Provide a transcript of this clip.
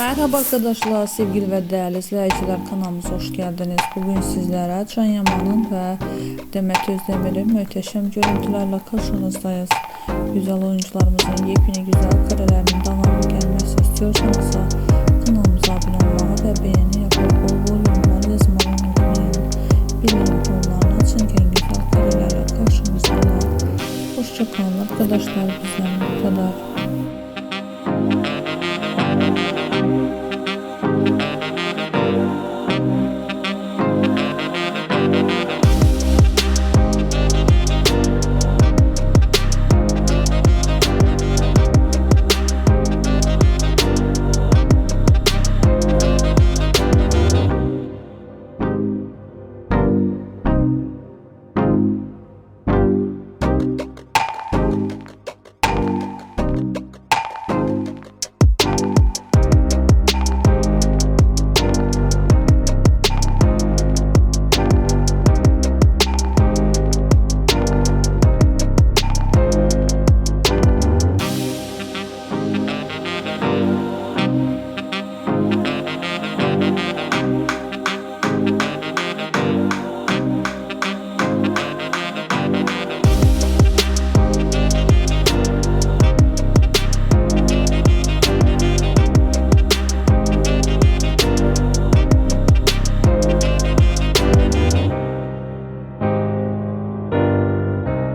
Merhaba arkadaşlar, sevgili ve değerli izleyiciler kanalımıza hoş geldiniz. Bugün sizlere Can Yaman'ın ve Demet Özdemir'in muhteşem görüntülerle karşınızdayız. Güzel oyuncularımızın yepyeni güzel karelerinin devamı gelmesi istiyorsanız kanalımıza abone olmayı ve beğeni yapıp bol bol yorumlar yazmayı unutmayın. Bildirim konularını açın güzel karelerle karşınızdalar. Hoşçakalın arkadaşlar bizden bu kadar.